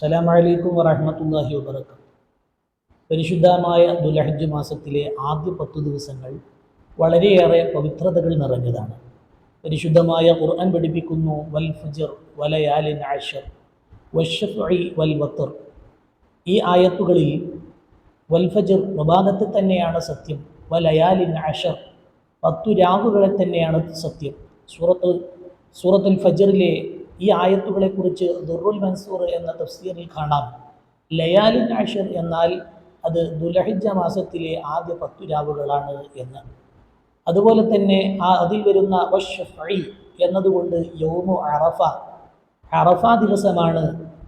അസ്സലാമലൈക്കും വറഹമത്തല്ലാഹി വബർക്കാത്തു പരിശുദ്ധമായ ദുലഹജ് മാസത്തിലെ ആദ്യ പത്തു ദിവസങ്ങൾ വളരെയേറെ പവിത്രതകൾ നിറഞ്ഞതാണ്. പരിശുദ്ധമായ ഖുർആൻ പഠിപ്പിക്കുന്നു വൽ ഫുജർ വലയാലിൻ ആഷർ വഷഫി വൽ വത്തർ ഈ ആയത്തുകളിൽ വൽ ഫജർ പ്രഭാതത്തെ തന്നെയാണ് സത്യം വലയാലിൻ ആഷർ പത്തു രാവുകളെ തന്നെയാണ് സത്യം. സൂറത്ത് സൂറത്തുൽ ഫജറിലെ ഈ ആയത്തുകളെക്കുറിച്ച് ദുറുൽ മൻസൂർ എന്ന തഫ്സീറിൽ കാണാം. ലയാലിൻ ആഷർ എന്നാൽ അത് ദുലഹിജ മാസത്തിലെ ആദ്യ പത്തു രാവുകളാണ് എന്ന്. അതുപോലെ തന്നെ ആ അതിൽ വരുന്ന വഷഫി എന്നതുകൊണ്ട് യൗമു അറഫ അറഫ ദിവസമാണ്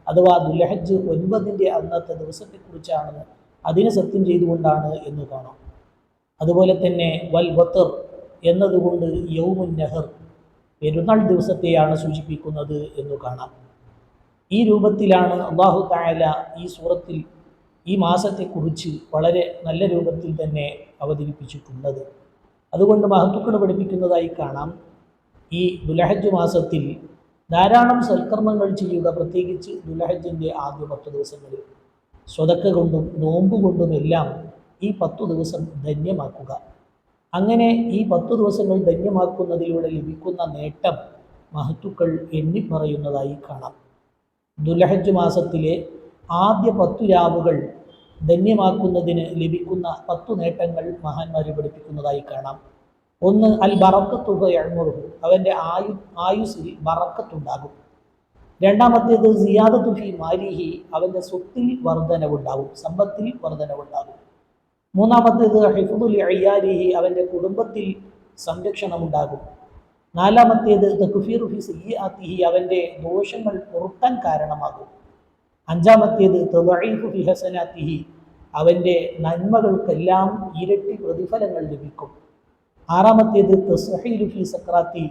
അഥവാ ദുലഹജ് ഒൻപതിന്റെ അന്നത്തെ ദിവസത്തെക്കുറിച്ചാണ് അതിനെ സത്യം ചെയ്തുകൊണ്ടാണ് എന്ന് കാണാം. അതുപോലെ തന്നെ വൽ ബത്തർ എന്നതുകൊണ്ട് യൗമുൻ നെഹർ പെരുന്നാൾ ദിവസത്തെയാണ് സൂചിപ്പിക്കുന്നത് എന്ന് കാണാം. ഈ രൂപത്തിലാണ് അള്ളാഹു തായാല ഈ സൂറത്തിൽ ഈ മാസത്തെക്കുറിച്ച് വളരെ നല്ല രൂപത്തിൽ തന്നെ അവതരിപ്പിച്ചിട്ടുള്ളത്. അതുകൊണ്ട് മഹത്തുക്കൾ പഠിപ്പിക്കുന്നതായി കാണാം. ഈ ദുലഹജ് മാസത്തിൽ ധാരാളം സൽക്കർമ്മങ്ങൾ ചെയ്യുക പ്രത്യേകിച്ച് ദുലഹജിന്റെ ആദ്യ പത്ത് ദിവസങ്ങളിൽ. സ്വതക്ക കൊണ്ടും നോമ്പ് കൊണ്ടുമെല്ലാം ഈ പത്തു ദിവസം ധന്യമാക്കുക. അങ്ങനെ ഈ പത്തു ദിവസങ്ങൾ ധന്യമാക്കുന്നതിലൂടെ ലഭിക്കുന്ന നേട്ടം മഹത്തുക്കൾ എണ്ണി പറയുന്നതായി കാണാം. ദുലഹജ് മാസത്തിലെ ആദ്യ പത്തു രാവുകൾ ധന്യമാക്കുന്നതിന് ലഭിക്കുന്ന പത്തു നേട്ടങ്ങൾ മഹാന്മാർ പഠിപ്പിക്കുന്നതായി കാണാം. ഒന്ന് അൽ ബറക്കത്തുക എഴുമുറുഹു അവന്റെ ആയു ആയുസിൽ ബറക്കത്തുണ്ടാകും. രണ്ടാമത്തേത് സിയാദത്തു ഫി മാലിഹി. അവന്റെ സ്വത്തിൽ വർധനവുണ്ടാകും സമ്പത്തിൽ വർധനവുണ്ടാകും. മൂന്നാമത്തേത് ഹിഫുദുൽ അയ്യാലിഹി അവന്റെ കുടുംബത്തിൽ സംരക്ഷണമുണ്ടാകും. നാലാമത്തേത് തക്കുഫീർ ഫി സയ്യാത്തിഹി അവന്റെ ദോഷങ്ങൾ പൊറുത്താൻ കാരണമാകും. അഞ്ചാമത്തേത് തെളീഫു ഫി ഹസനാത്തിഹി അവന്റെ നന്മകൾക്കെല്ലാം ഇരട്ടി പ്രതിഫലങ്ങൾ ലഭിക്കും. ആറാമത്തേത് തസ്ഹീലു ഫി സക്രാത്തി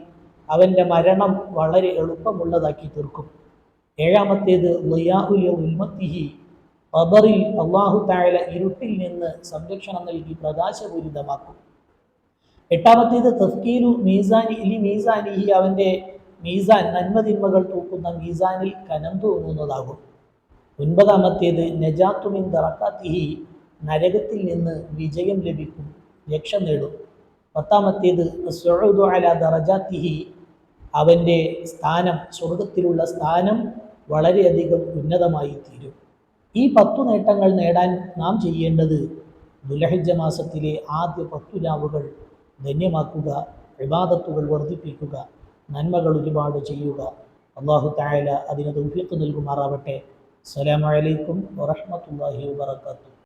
അവന്റെ മരണം വളരെ എളുപ്പമുള്ളതാക്കി തീർക്കും. ഏഴാമത്തേത് ലിയാഉൽ ഉൽമത്തിഹി ഖബറിൽ അള്ളാഹു താഴെ ഇരുട്ടിൽ നിന്ന് സംരക്ഷണം നൽകി പ്രകാശപൂരിതമാക്കും. എട്ടാമത്തേത് തഫ്കീലു മീസാനി ഇലി മീസാനിഹി അവന്റെ മീസാൻ നന്മതിന്മകൾ തൂക്കുന്ന മീസാനിൽ കനം തോന്നുന്നതാകും ഒൻപതാമത്തേത് നജാത്തുമിൻ ദറക്കാത്തിഹി നരകത്തിൽ നിന്ന് വിജയം ലഭിക്കും രക്ഷ നേടും. പത്താമത്തേത് സൊഴുദു അല ദറജാത്തിഹി അവന്റെ സ്ഥാനം സ്വർഗത്തിലുള്ള സ്ഥാനം വളരെയധികം ഉന്നതമായി തീരും ഈ പത്തു നേട്ടങ്ങൾ നേടാൻ നാം ചെയ്യേണ്ടത് ദുലഹിജ മാസത്തിലെ ആദ്യ പത്തു ലാവുകൾ ധന്യമാക്കുക വിവാദത്തുകൾ വർദ്ധിപ്പിക്കുക നന്മകൾ ഒരുപാട് ചെയ്യുക. അള്ളാഹു തായാല അതിന് തൗഫീഖ് നൽകുമാറാവട്ടെ. അസ്സലാമു അലൈക്കും വറഹ്മത്തുള്ളാഹി വബറകാതുഹു.